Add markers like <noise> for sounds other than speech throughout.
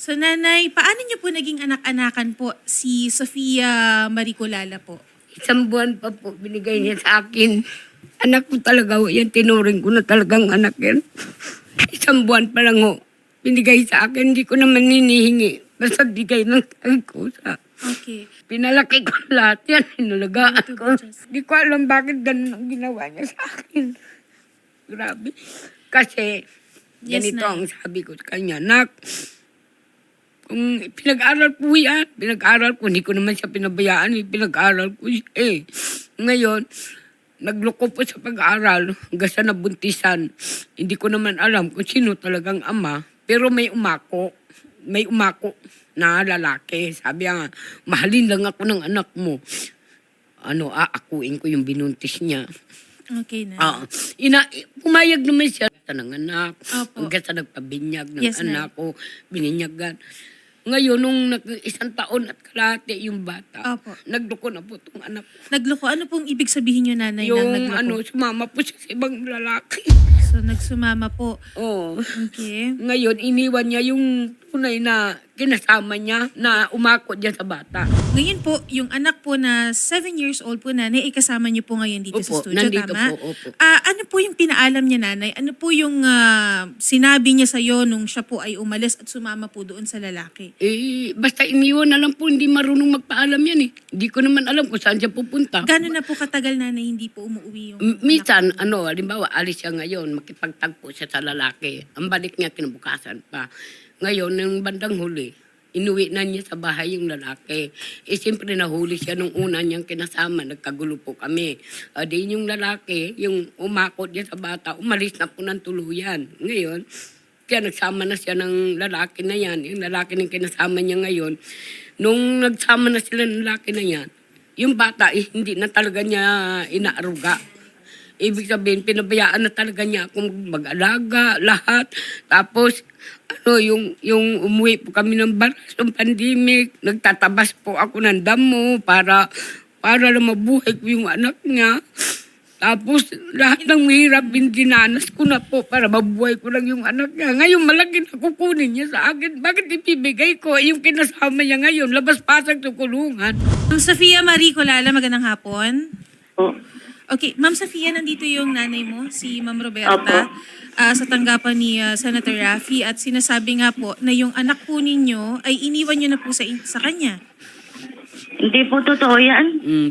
So nanay, paano niyo po naging anak-anakan po si Sofia Maricolala po? Isang buwan pa po binigay niya sa akin. Anak ko talaga ho, yan tinuring ko na talagang anak yan. Isang buwan pa lang ho, binigay sa akin. Hindi ko naman hinihingi. Basta bigay ng sabi ko sa... Okay. Pinalaki ko <laughs> lahat yan, inalagaan ko. Hindi ko alam bakit ganun ang ginawa niya sa akin. Grabe. Kasi, Yes, ganito Nay. ang sabi ko sa kanya, Nak, kung pinag-aral ko yan, pinag-aral ko, hindi ko naman siya pinabayaan, pinag-aral ko siya eh. Ngayon, nagloko po sa pag-aaral hanggang sa nabuntisan. Hindi ko naman alam kung sino talagang ama, pero may umako, may umako na lalaki. Sabi nga, mahalin lang ako ng anak mo. Ano, aakuin ko yung binuntis niya. Okay na. Ah, ina, pumayag naman siya sa ng anak. Opo. Hanggang sa nagpabinyag ng Yes, anak ko, bininyagan. Ngayon, nung nag, isang taon at kalahati yung bata, Opo. nagloko na po itong anak ko. Nagloko. Ano pong ibig sabihin niyo nanay ng Yung nagloko? ano, sumama po siya sa ibang lalaki. So nagsumama po. Oo. Okay. Ngayon, iniwan niya yung tunay na kinasama niya na umako diyan sa bata. Ngayon po, yung anak po na 7 years old po nanay, ay kasama niyo po ngayon dito sa Opo, studio, nandito tama? po, opo. Ah, ano po yung pinaalam niya nanay? Ano po yung ah, sinabi niya sa'yo nung siya po ay umalis at sumama po doon sa lalaki? Eh, basta iniwan na lang po, hindi marunong magpaalam yan eh. Hindi ko naman alam kung saan siya pupunta. Gano'n na po katagal nanay hindi po umuwi yung M- Minsan, ano, halimbawa, alis siya ngayon, makipagtagpo siya sa lalaki. Ang balik niya, kinabukasan pa. Ngayon, ng bandang huli, inuwi na niya sa bahay yung lalaki. Eh, siyempre, nahuli siya nung una niyang kinasama. Nagkagulo po kami. Uh, di yung lalaki, yung umakot niya sa bata, umalis na po ng tuluyan. Ngayon, kaya nagsama na siya ng lalaki na yan. Yung lalaki ng kinasama niya ngayon. Nung nagsama na sila ng lalaki na yan, yung bata, eh, hindi na talaga niya inaaruga. Ibig sabihin, pinabayaan na talaga niya akong mag-alaga, lahat. Tapos, ano, yung, yung umuwi po kami ng baras, ng pandemic, nagtatabas po ako ng damo para, para na mabuhay ko yung anak niya. Tapos, lahat ng mahirap, dinanas ko na po para mabuhay ko lang yung anak niya. Ngayon, malaki na kukunin niya sa akin. Bakit ipibigay ko? Eh, Yung kinasama niya ngayon, labas-pasag sa kulungan. Ma'am Sofia Marie Colala, magandang hapon. Po. Okay, Ma'am Sofia, nandito yung nanay mo, si Ma'am Roberta, ah, sa tanggapan ni ah, Senator Raffy at sinasabi nga po na yung anak po ninyo ay iniwan nyo na po sa, sa kanya. Hindi po totoo yan. Mm.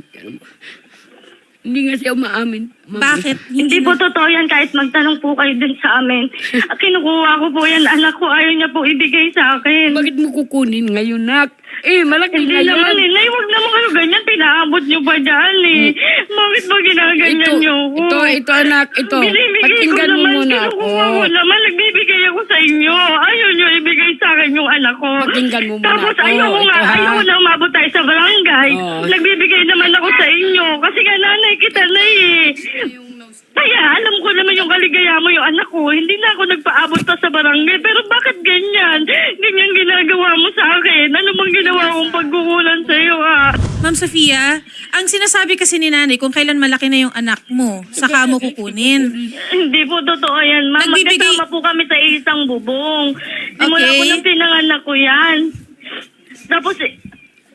Hindi nga siya umaamin. Ma'am. Bakit? <laughs> Hindi po totoo yan kahit magtanong po kayo dun sa amin. Ah, Kinukuha ko po yan. Anak ko ayaw niya po ibigay sa akin. Bakit mo kukunin ngayon, nak? Eh, malaki Hindi na naman yan. Nay, huwag naman kayo ganyan. Pinaabot niyo pa dyan eh. Bakit ba ginaganyan Ito, niyo ko? ito, ito, anak, ito. Binibigay ko Pakinggan mo naman. muna ako. Kinukuha ko naman. Nagbibigay ako sa inyo. Ayaw niyo ibigay sa akin yung anak ko. Pakinggan mo muna Tapos ako. ayaw ko nga. Ito, ha? Ayaw ko na umabot tayo sa barangay. Oo. Nagbibigay naman ako sa inyo. Kasi nga nanay kita na eh. Kaya alam ko naman yung kaligaya mo yung anak ko. Hindi na ako nagpaabot pa sa barangay. Pero bakit ganyan? Ganyan akin. Ano bang ginawa kong pagkukulan sa iyo ah? Ma'am Sofia, ang sinasabi kasi ni nanay, kung kailan malaki na yung anak mo, saka mo kukunin. <laughs> Hindi po totoo yan, ma'am. Nagbibigay- Magkasama po kami sa isang bubong. Simula Okay. po nang pinanganak ko yan. Tapos, eh,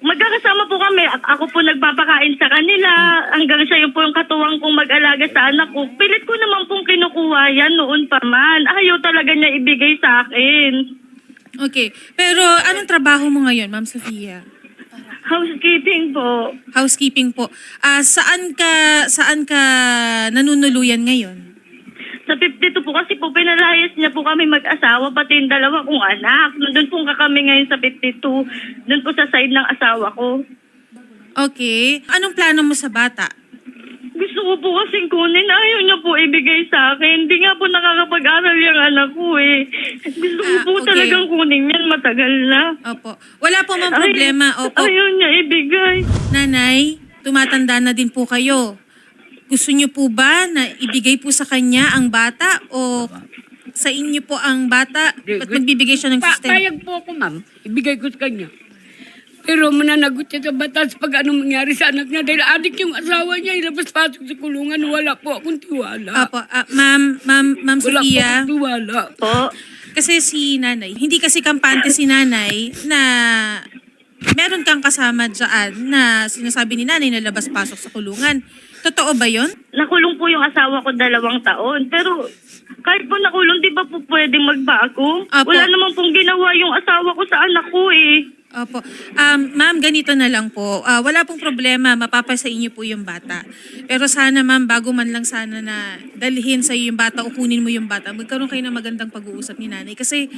magkakasama po kami. A- Ako po nagpapakain sa kanila. Hanggang siya yung po yung katuwang kong mag-alaga sa anak ko. Pilit ko naman pong kinukuha yan noon pa man. Ayaw talaga niya ibigay sa akin. Okay. Pero anong trabaho mo ngayon, Ma'am Sofia? Housekeeping po. Housekeeping po. Ah, saan ka saan ka nanunuluyan ngayon? Sa 52 po kasi po pinalayas niya po kami mag-asawa pati yung dalawa kong anak. Nandun po ka kami ngayon sa 52. Doon po sa side ng asawa ko. Okay. Anong plano mo sa bata? Gusto ko po kasing kunin. Ayaw niya po ibigay sa akin. Hindi nga po nakakapag-aral yung anak ko eh. Gusto ko Ah, po okay. talagang kunin yan. Matagal na. Opo. Wala po mang Ay- problema. Opo. Ayaw niya ibigay. Nanay, tumatanda na din po kayo. Gusto niyo po ba na ibigay po sa kanya ang bata o sa inyo po ang bata at magbibigay siya ng Pa- system? payag po ako, ma'am. Ibigay ko sa kanya. Pero mananagot siya sa batas pag anong mangyari sa anak niya. Dahil adik yung asawa niya, ilabas-pasok sa kulungan. Wala po akong tiwala. Opo, ah, ma'am, ma'am, ma'am Wala po Sofia. akong tiwala. Po. Kasi si nanay, hindi kasi kampante si nanay na meron kang kasama dyan na sinasabi ni nanay na labas-pasok sa kulungan. Totoo ba yon? Nakulong po yung asawa ko dalawang taon. Pero kahit po nakulong, di ba po pwede magbago? Apo. Wala naman pong ginawa yung asawa ko sa anak ko eh. Opo. Um, ma'am, ganito na lang po. Ah, wala pong problema, mapapasa inyo po yung bata. Pero sana ma'am, bago man lang sana na dalhin sa yung bata o kunin mo yung bata, magkaroon kayo ng magandang pag-uusap ni nanay. Kasi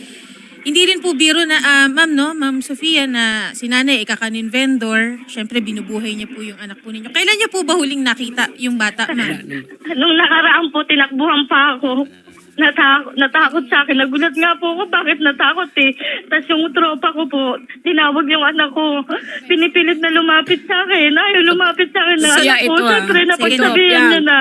hindi rin po biro na, ah, ma'am, no, ma'am Sofia, na si nanay ikakanin vendor. Siyempre, binubuhay niya po yung anak po ninyo. Kailan niya po ba huling nakita yung bata, ma'am? Nung nakaraan po, tinakbuhan pa ako. Natakot, natakot sa akin. Nagulat nga po ako bakit natakot eh. Tapos yung tropa ko po, tinawag yung anak ko. Pinipilit na lumapit sa akin. Ayaw lumapit sa akin na Kaya anak ko. ito, ah. Sige, napagsabihan Sophia. niya na.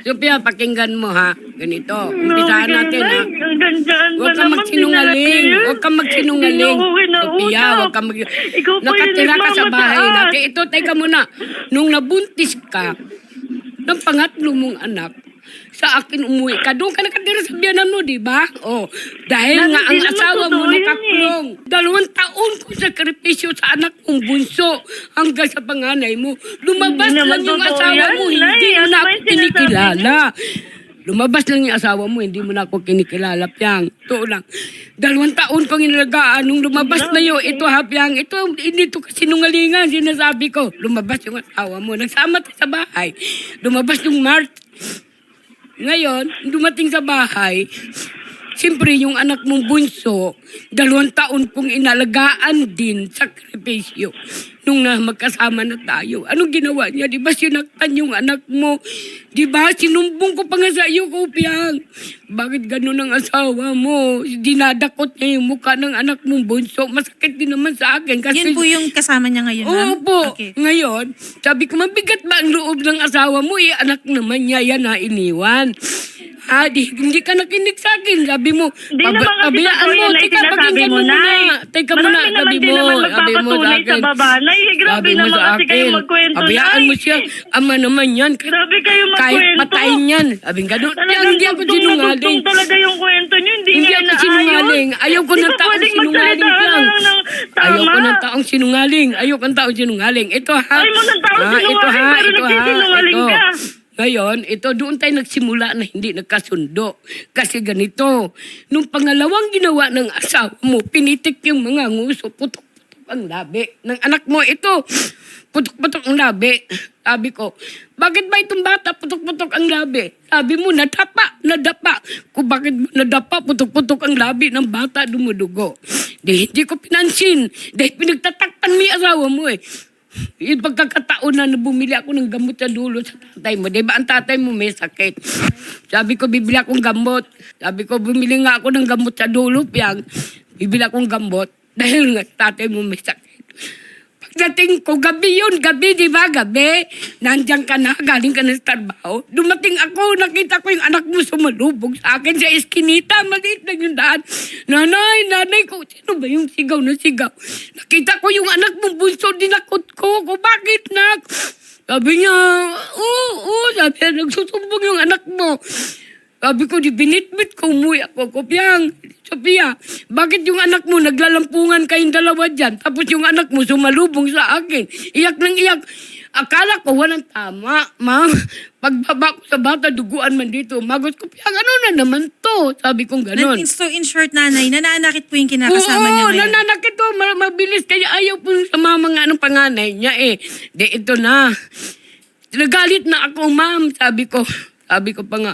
Sophia, pakinggan mo ha. Ganito. Umpisahan natin ha. Hanggang dyan ba Huwag naman magsinungaling. Huwag kang magsinungaling. Hindi niyo ako kinausap. Sophia, huwag kang mag... Ikaw po Nakatira ka sa bahay nagmamataas. natin. Ito, teka muna. Nung nabuntis ka, ng pangatlo mong anak, sa akin umuwi ka. Doon ka nakatira sa biyanan mo, di ba? Oh, dahil nga ang naman asawa mo totoo yun eh. nakakulong. Dalawang taon ko sakripisyo sa anak mong bunso hanggang sa panganay mo. Lumabas Hindi naman lang yung totoo asawa yan, mo, Nay. hindi mo Ano na ba ako yung sinasabi kinikilala. Lumabas lang yung asawa mo, hindi mo na ako kinikilala, Piang. Ito lang. Dalawang taon kong inalagaan. Nung lumabas na yun, ito ha, Piang. Ito, hindi to kasinungalingan, sinasabi ko. Lumabas yung asawa mo. Nagsama tayo sa bahay. Lumabas yung March. Ngayon, dumating sa bahay, Siyempre, yung anak mong bunso, dalawang taon kong inalagaan din, sakripisyo, nung na magkasama na tayo. Anong ginawa niya? Di ba sinaktan yung anak mo? Di ba? Sinumbong ko pa nga sa iyo, Kupiang. Bakit ganun ang asawa mo? Dinadakot niya yung mukha ng anak mong bunso. Masakit din naman sa akin. Kasi Yun po yung kasama niya ngayon, ma'am? Opo. Okay. Ngayon, sabi ko, mabigat ba ang loob ng asawa mo? Eh, anak naman niya yan na iniwan. Ha, di, hindi ka nakinig sa akin. Sabi mo, Hindi naman kasi pabayaan totoo mo. yun Teka, sinasabi pakinggan mo, mo muna. Nay. Teka muna, Marami naman sabi din mo. naman Sabi mo sa magpapatunay sa akin. baba. Nay, grabe Sabi mo naman sa kasi kayo akin. magkwento, Pabayaan Nay. mo siya. Ama naman yan. Grabe kayo Kahit magkwento. patayin yan. Sabi nga, doon, Talagang hindi ako dugtong na sinungaling. talaga yung kwento niyo. Hindi, Hindi ako inaayos. sinungaling. Ayaw ko Di ng ba taong pwedeng sinungaling magsalita lang. ka ng tama? Ayaw ko ng taong sinungaling. Ayaw ko ng taong sinungaling. Ito ha. Ayaw mo ng taong ito sinungaling, ha, pero ito ha, nagsisinungaling ito. ka. Ngayon, ito doon tayo nagsimula na hindi nagkasundo. Kasi ganito, nung pangalawang ginawa ng asawa mo, pinitik yung mga nguso, putok-putok ang labi ng anak mo. Ito, putok-putok ang labi. Sabi ko, bakit ba itong bata putok-putok ang labi? Sabi mo, nadapa, nadapa. Kung bakit nadapa, putok-putok ang labi ng bata dumudugo. Di, hindi ko pinansin. Dahil pinagtatakpan mo yung asawa mo eh. Yung pagkakataon na bumili ako ng gamot sa dulo sa tatay mo. Di ba ang tatay mo may sakit? Sabi ko, bibili akong gamot. Sabi ko, bumili nga ako ng gamot sa dulo, piyang. Bibili akong gamot dahil nga tatay mo may sakit. Pagdating ko, gabi yun, gabi, di ba, gabi? Nandiyan ka na, galing ka na sa. Dumating ako, nakita ko yung anak mo sumalubog sa akin sa eskinita. Maliit lang yung daan. Nanay, nanay ko, sino ba yung sigaw na sigaw? Nakita ko yung anak mo bunso, dinakot ko. Ko, bakit, nak? Sabi niya, oo, oo, sabi niya, nagsusumbong yung anak mo. Sabi ko, di binitbit ko, umuwi ako. Kopyang, Sophia, bakit yung anak mo naglalampungan kayong dalawa dyan? Tapos yung anak mo sumalubong sa akin. Iyak ng iyak. Akala ko walang tama, ma'am. <laughs> Pagbaba ko sa bata, duguan man dito. Magot ko, Piyang, ano na naman to? Sabi kong ganon. Nan- So, in short, nanay, nananakit po yung kinakasama niya Oo, ngayon. nananakit to. Ma- mabilis. Kaya ayaw po sa mga mga anong panganay niya eh. De, ito na. Nagalit na ako, ma'am. Sabi ko, sabi ko pa nga,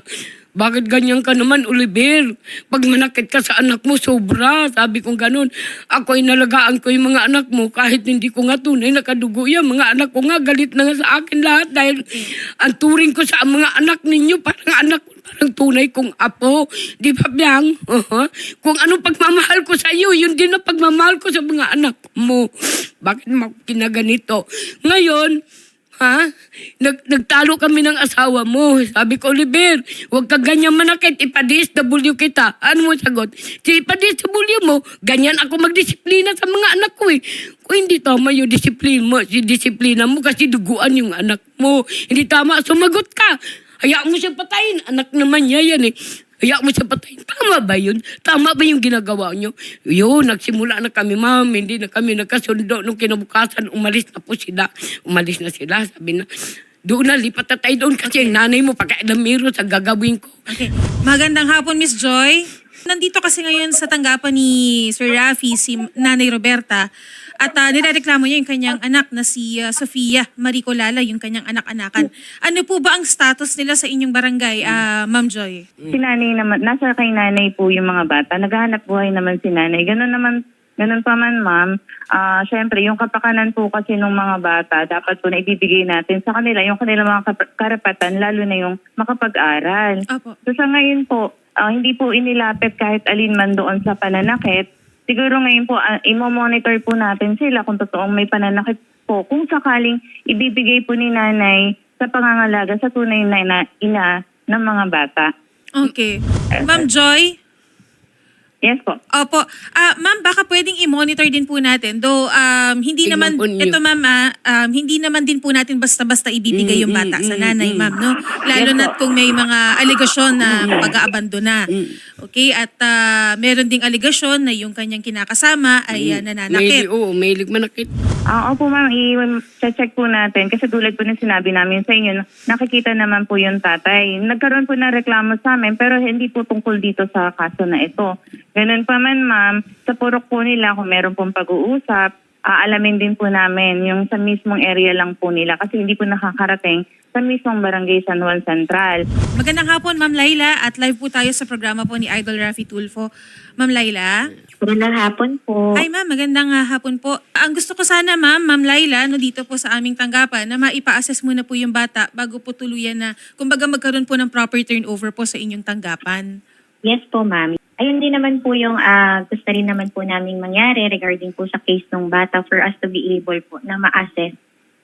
bakit ganyan ka naman, Oliver? Pag manakit ka sa anak mo, sobra. Sabi ko ganun. Ako ay nalagaan ko yung mga anak mo kahit hindi ko nga tunay nakadugo yan. Mga anak ko nga galit na nga sa akin lahat dahil ang turing ko sa mga anak ninyo parang anak ko parang tunay kong apo. Di ba, Biang? Uh-huh. Kung anong pagmamahal ko sa iyo, yun din ang pagmamahal ko sa mga anak mo. Bakit mo kinaganito? Ngayon, ha? Nag, nagtalo kami ng asawa mo. Sabi ko, Oliver, huwag ka ganyan manakit. Ipa-DSW kita. Ano mo sagot? Si ipa-DSW mo, ganyan ako magdisiplina sa mga anak ko eh. Kung hindi tama yung disiplina mo, si disiplina mo kasi duguan yung anak mo. Hindi tama, sumagot ka. Hayaan mo siyang patayin. Anak naman niya yan eh. Hayaan mo siya patayin. Tama ba yun? Tama ba yung ginagawa niyo? Yun, nagsimula na kami, ma'am. Hindi na kami nagkasundo. Nung kinabukasan, umalis na po sila. Umalis na sila. Sabi na, doon na, lipat na tayo doon kasi yung nanay mo, pagkailamiro sa gagawin ko. Okay. Magandang hapon, Miss Joy. Nandito kasi ngayon sa tanggapan ni Sir Rafi, si Nanay Roberta, at uh, nirereklamo niya yung kanyang anak na si uh, Sofia Maricolala, yung kanyang anak-anakan. Ano po ba ang status nila sa inyong barangay, ah, Ma'am Joy? Si nanay naman, nasa kay nanay po yung mga bata. Naghahanap buhay naman si nanay. Ganun naman, ganun pa man ma'am. Ah, syempre, yung kapakanan po kasi ng mga bata, dapat po na ibibigay natin sa kanila yung kanilang mga karapatan, lalo na yung makapag-aral. Opo. So sa ngayon po, ah, hindi po inilapit kahit alin man doon sa pananakit. Siguro ngayon po, uh, imo-monitor po natin sila kung totoong may pananakit po. Kung sakaling ibibigay po ni nanay sa pangangalaga sa tunay na ina, ina ng mga bata. Okay. Ma'am Joy? Yes po. Opo. Ah, ma'am, baka pwedeng i-monitor din po natin. Though um, hindi Tingnan naman po niyo. ito ma'am, ah, um, hindi naman din po natin basta-basta ibibigay yung bata sa nanay, ma'am, no? Lalo na kung may mga aligasyon na pag-aabandona. Okay? At ah, meron ding aligasyon na yung kanyang kinakasama ay ah, May, nananakit. oo, may manakit. Ah, opo ma'am, i-check po natin. Kasi tulad po ng sinabi namin sa inyo, nakikita naman po yung tatay. Nagkaroon po ng reklamo sa amin, pero hindi po tungkol dito sa kaso na ito. Ganun pa man ma'am, sa purok po nila, kung meron pong pag-uusap, aalamin din po namin yung sa mismong area lang po nila kasi hindi po nakakarating sa mismong barangay San Juan Central. Magandang hapon, Ma'am Laila. At live po tayo sa programa po ni Idol Rafi Tulfo. Ma'am Laila? Magandang hapon po. Ay ma'am, magandang ah, hapon po. Ang gusto ko sana ma'am, ma'am Laila, no, dito po sa aming tanggapan, na maipa-assess muna po yung bata bago po tuluyan na, kumbaga magkaroon po ng proper turnover po sa inyong tanggapan. Yes po, ma'am. Ayun din naman po yung ah, gusto rin naman po namin mangyari regarding po sa case ng bata for us to be able po na ma-assess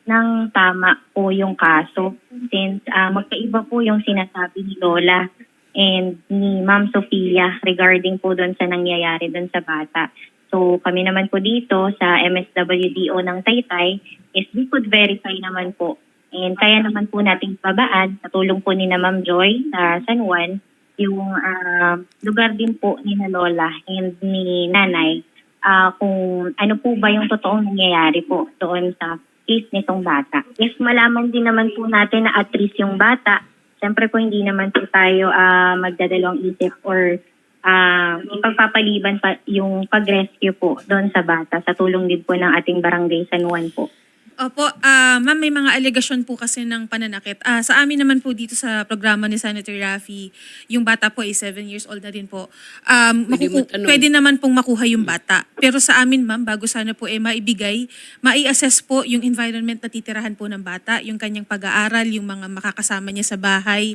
ng tama po yung kaso. Since ah, magkaiba po yung sinasabi ni Lola and ni Ma'am Sofia regarding po doon sa nangyayari doon sa bata. So kami naman po dito sa MSWDO ng Taytay is we could verify naman po And kaya naman po nating babaan sa tulong po ni na Ma'am Joy sa San Juan yung ah, lugar din po ni na Lola and ni Nanay ah, kung ano po ba yung totoong nangyayari po doon sa case nitong bata. If malaman din naman po natin na at risk yung bata, siyempre po hindi naman po tayo ah, magdadalawang isip or ah, ipagpapaliban pa yung pag-rescue po doon sa bata sa tulong din po ng ating barangay San Juan po. Opo, ah ma'am, may mga allegation po kasi ng pananakit. Ah, sa amin naman po dito sa programa ni Senator Raffy, yung bata po ay 7 years old na din po. Um, Pwede makuku- matanong. pwede naman pong makuha yung bata. Pero sa amin ma'am, bago sana po eh maibigay, mai-assess po yung environment na titirahan po ng bata, yung kanyang pag-aaral, yung mga makakasama niya sa bahay.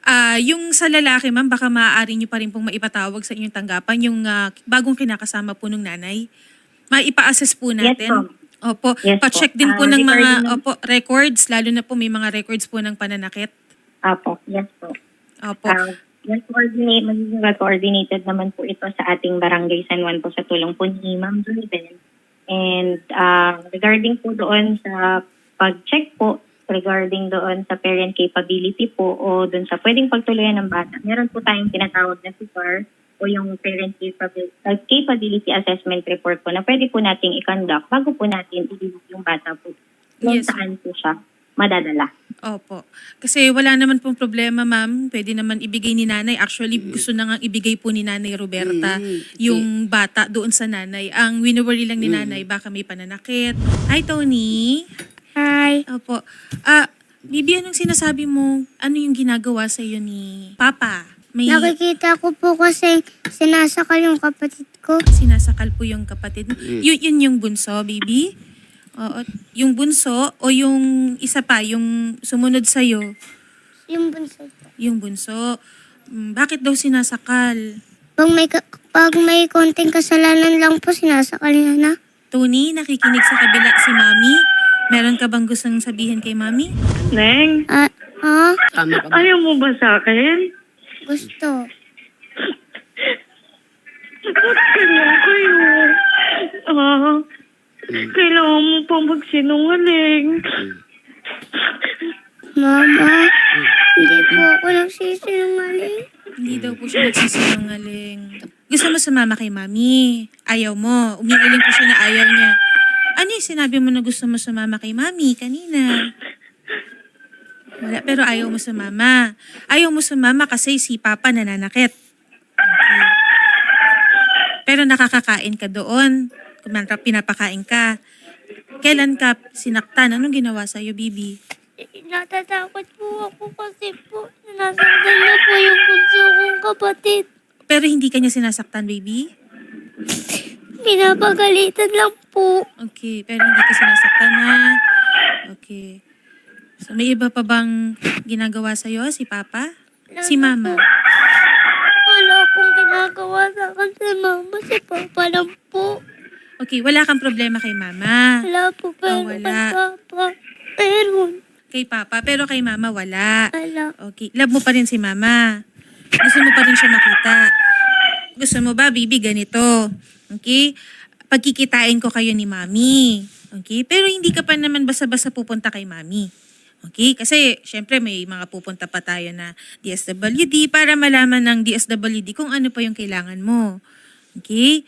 Ah, yung sa lalaki ma'am, baka maaari niyo pa rin pong maipatawag sa inyong tanggapan yung ah, bagong kinakasama po ng nanay. Maipa-assess po Yes, natin. ma'am. Opo, Yes po. pa-check din po Ah, ng mga regarding ng- opo, records, lalo na po may mga records po ng pananakit. Apo, yes po. Opo. Uh, yes, coordinate, magiging coordinated naman po ito sa ating barangay San Juan po sa tulong po ni Ma'am Jordan. And uh, regarding po doon sa pag-check po, regarding doon sa parent capability po o doon sa pwedeng pagtuluyan ng bata, meron po tayong tinatawag na SIPAR o yung parent uh, capability assessment report po na pwede po nating i-conduct bago po natin ililip yung bata po kung Yes. saan po siya madadala. Opo. Kasi wala naman pong problema, ma'am. Pwede naman ibigay ni nanay. Actually, gusto na nga ibigay po ni nanay Roberta yung bata doon sa nanay. Ang winowary lang ni nanay, baka may pananakit. Hi, Tony. Hi. Opo. Ah, Bibi, anong sinasabi mo? Ano yung ginagawa sa iyo ni Papa? May Nakikita ko po kasi sinasakal yung kapatid ko. sinasakal po yung kapatid. Yun, yun yung bunso, baby? Oo. Yung bunso o yung isa pa, yung sumunod sa'yo, Yung bunso po. yung bunso. Mm, Bakit daw sinasakal? Pag may, ka- pag may konting kasalanan lang po, sinasakal niya na. Tony, nakikinig sa kabila si Mami? Meron ka bang gustong sabihin kay Mami? Neng, Ah, ha? Tama ka ba? ayaw mo ba sa akin? Gusto. Ba't ganyan kayo? Ah, kailangan mo pa magsinungaling. Mama, hindi po ako nagsisinungaling. Hindi daw po siya nagsisinungaling. Gusto mo sumama kay mami. Ayaw mo. Umiiling po siya na ayaw niya. Ano yung sinabi mo na gusto mo sumama kay mami kanina? Wala, pero ayaw mo sumama. Ayaw mo sumama kasi si Papa nananakit. Okay. Pero nakakakain ka doon. Kumanta, pinapakain ka. Kailan ka sinaktan? Anong ginawa sa'yo, Bibi? Natatakot po ako kasi po nasaktan niya po yung bunso kong kapatid. Pero hindi ka niya sinasaktan, baby? Pinapagalitan lang po. Okay, pero hindi ka sinasaktan ha? Okay. So may iba pa bang ginagawa sa'yo? Si Papa? Si Mama? Wala pong ginagawa sa akin si mama, si papa lang po. Okay, wala kang problema kay Mama. Wala po pero Oh, kay wala. papa. Meron. Kay Papa, pero kay Mama wala. Wala. Okay, love mo pa rin si Mama. Gusto mo pa rin siya makita. Gusto mo ba, baby, ganito? Okay? Pagkikitain ko kayo ni Mami. Okay? Pero hindi ka pa naman basta-basta pupunta kay Mami. Okay? Kasi, syempre, may mga pupunta pa tayo na DSWD para malaman ng DSWD kung ano pa yung kailangan mo. Okay?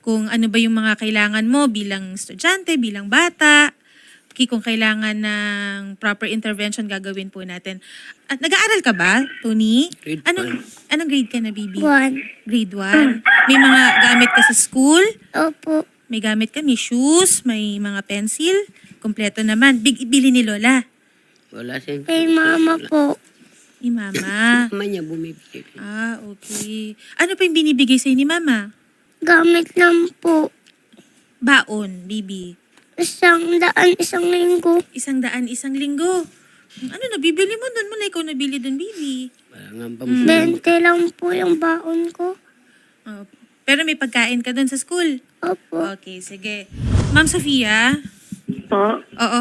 Kung ano ba yung mga kailangan mo bilang estudyante, bilang bata. Okay, kung kailangan ng proper intervention, gagawin po natin. At nag-aaral ka ba, Tony? Grade Anong, anong grade ka na, baby? One. Grade 1. May mga gamit ka sa school? Opo. May gamit ka, may shoes, may mga pencil. Kompleto naman. Big ibili ni Lola. Wala siyang... Kay mama po. Ni Mama. <clears throat> Mama niya bumibili. Ah, okay. Ano pa yung binibigay sa'yo ni Mama? Gamit lang po. Baon, baby. Isang daan, isang linggo. Isang daan, isang linggo. Ano nabibili mo doon? Muna ikaw nabili doon, baby. Wala nga Hmm. lang po yung baon ko. Oh, pero may pagkain ka doon sa school. Opo. Okay, sige. Ma'am Sofia? Po. Oo.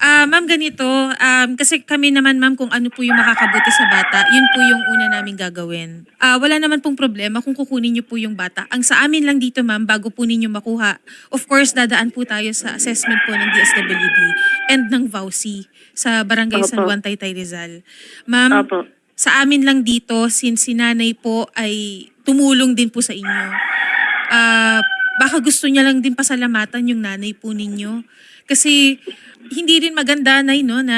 Ah, ma'am, ganito. Um, kasi kami naman, ma'am, kung ano po yung makakabuti sa bata, yun po yung una namin gagawin. Ah, wala naman pong problema kung kukunin niyo po yung bata. Ang sa amin lang dito, ma'am, bago po ninyo makuha, of course, dadaan po tayo sa assessment po ng DSWD and ng VAUSI sa Barangay San Opo. Juan, Taytay Rizal. Ma'am, Opo. sa amin lang dito, since si nanay po ay tumulong din po sa inyo. Ah, baka gusto niya lang din pasalamatan yung nanay po ninyo. Kasi hindi rin maganda, Nay, no, na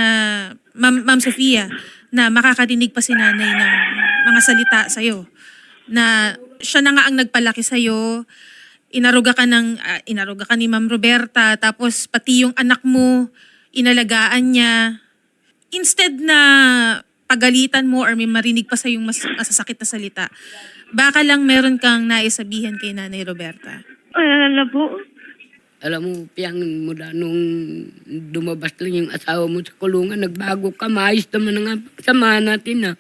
Ma'am, Ma'am Sofia, na makakarinig pa si nanay ng mga salita sa'yo. Na siya na nga ang nagpalaki sa'yo, inaruga ka ng, ah, inaruga ka ni Ma'am Roberta, tapos pati yung anak mo, inalagaan niya, instead na pagalitan mo or may marinig pa sa yung mas masasakit na salita, baka lang meron kang naisabihin kay Nanay Roberta. Na po. Alam mo, piyang mula nung dumabas lang yung asawa mo sa kulungan, nagbago ka, maayos naman ang pagsamahan natin na.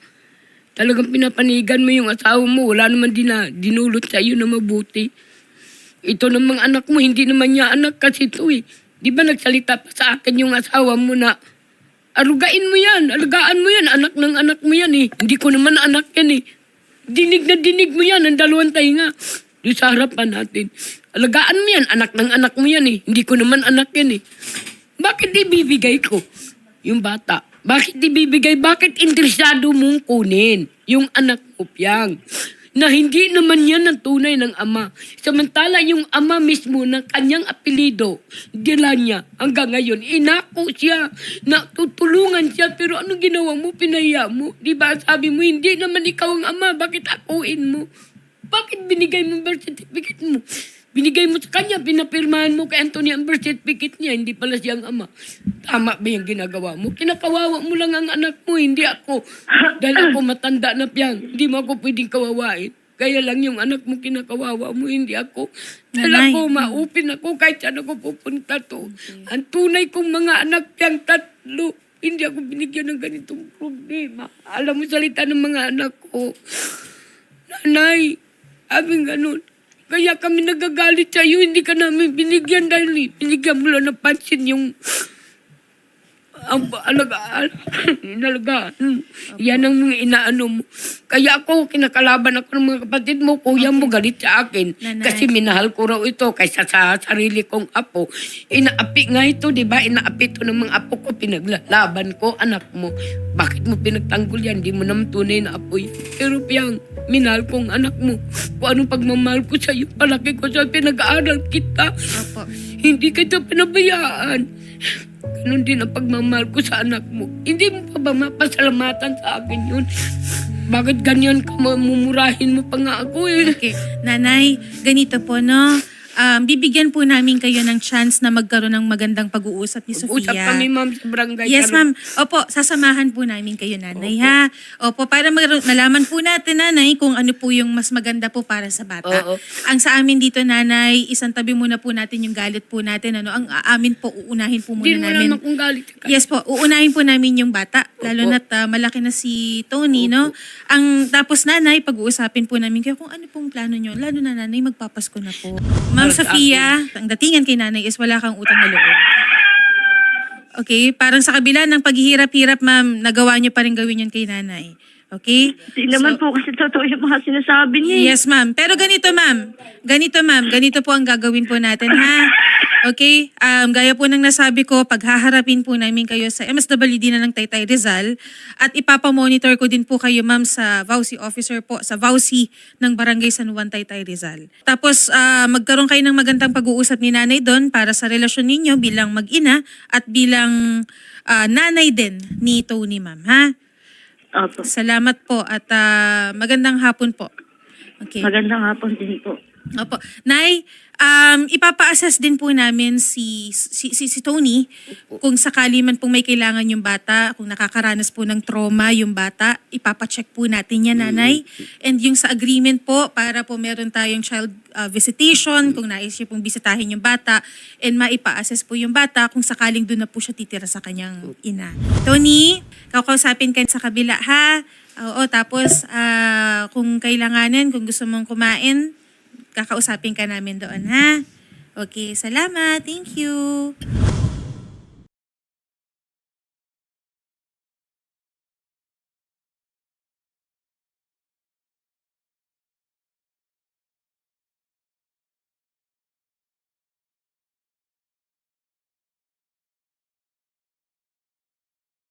Talagang pinapanigan mo yung asawa mo, wala naman din na dinulot sa iyo na mabuti. Ito namang anak mo, hindi naman niya anak kasi ito eh. Di ba nagsalita pa sa akin yung asawa mo na arugain mo yan, alagaan mo yan, anak ng anak mo yan eh. Hindi ko naman anak yan eh. Dinig na dinig mo yan, ang dalawang tainga. Di sa harapan natin. Alagaan mo yan, anak ng anak mo yan eh. Hindi ko naman anak yan eh. Bakit di bibigay ko yung bata? Bakit di bibigay? Bakit interesado mong kunin yung anak mo, Piyang? Na hindi naman yan ang tunay ng ama. Samantala yung ama mismo ng kanyang apelido, dila niya hanggang ngayon. Inako siya, na tutulungan siya, pero anong ginawa mo? Pinaya mo. Di ba sabi mo, hindi naman ikaw ang ama, bakit akuin mo? Bakit binigay mo birth certificate mo? Binigay mo sa kanya, pinapirmahan mo kay Anthony ang birth certificate niya, hindi pala siyang ama. Tama ba yung ginagawa mo? Kinakawawa mo lang ang anak mo, hindi ako. Dahil ako matanda na piyang, hindi mo ako pwedeng kawawain. Kaya lang yung anak mo kinakawawa mo, hindi ako. Dahil ako, maupin ako kahit saan ako pupunta to. Ang tunay kong mga anak piyang tatlo, hindi ako binigyan ng ganitong problema. Alam mo salita ng mga anak ko. Nanay, abing ganun. Kaya kami nagagalit sa iyo, hindi ka namin binigyan dahil binigyan mo lang ng pansin yung ang alagaan. Inalagaan. Yan ang mga inaano mo. Kaya ako, kinakalaban ako ng mga kapatid mo, kuya mo galit sa akin. Nanay. Kasi minahal ko raw ito kaysa sa sarili kong apo. Inaapi nga ito, di ba? Inaapi ito ng mga apo ko, pinaglalaban ko, anak mo. Bakit mo pinagtanggol yan? Di mo naman tunay na apoy. Pero piyang, minahal kong anak mo. Kung anong pagmamahal ko sa'yo, palaki ko sa pinag-aaral kita. Opo. Hindi kita pinabayaan. Ganon din ang pagmamahal ko sa anak mo. Hindi mo pa ba mapasalamatan sa akin yun? Bakit ganyan ka mamumurahin mo pa nga ako eh? Okay. Nanay, ganito po, no? Um, bibigyan po namin kayo ng chance na magkaroon ng magandang pag-uusap ni Sofia. Usap kami ma'am sa barangay. Yes, ma'am. Opo, sasamahan po namin kayo, nanay, ha? Opo, para malaman po natin, nanay, kung ano po yung mas maganda po para sa bata. Oo. Ang sa amin dito, nanay, isang tabi muna po natin yung galit po natin. Ano? Ang amin po, uunahin po Hindi muna mo namin. naman kung galit ka. Yes po, uunahin po namin yung bata. Lalo Opo. na't ah, malaki na si Tony, no? Ang tapos nanay, pag-uusapin po namin kayo kung ano pong plano nyo. Lalo na nanay, magpapasko na po. Ma'am Sofia, ang datingan kay nanay is wala kang utang na loob. Okay? Parang sa kabila ng paghihirap-hirap, ma'am, nagawa niyo pa rin gawin yan kay nanay. Okay? Hindi naman po kasi totoo yung mga sinasabi niya. eh. Yes, ma'am. Pero ganito, ma'am. Ganito, ma'am. Ganito po ang gagawin po natin, ha? Okay? Um, gaya po ng nasabi ko, paghaharapin po namin kayo sa MSWD na ng Taytay Rizal at ipapamonitor ko din po kayo, ma'am, sa VAUSI officer po, sa VAUSI ng Barangay San Juan, Taytay Rizal. Tapos, ah, magkaroon kayo ng magandang pag-uusap ni nanay doon para sa relasyon ninyo bilang mag-ina at bilang ah, nanay din ni Tony, ma'am, ha? Opo. Salamat po at ah, magandang hapon po. Okay. Magandang hapon din po. Opo. Nay, um, ipapa-assess din po namin si, si, si, si Tony kung sakali man pong may kailangan yung bata, kung nakakaranas po ng trauma yung bata, ipapacheck po natin yan, nanay. And yung sa agreement po, para po meron tayong child uh, visitation, kung nais niyo pong bisitahin yung bata, and maipa-assess po yung bata kung sakaling doon na po siya titira sa kanyang ina. Tony, kakausapin ka sa kabila, ha? Oo, tapos ah, kung kailanganin, kung gusto mong kumain, kakausapin ka namin doon, ha? Okay, salamat. Thank you.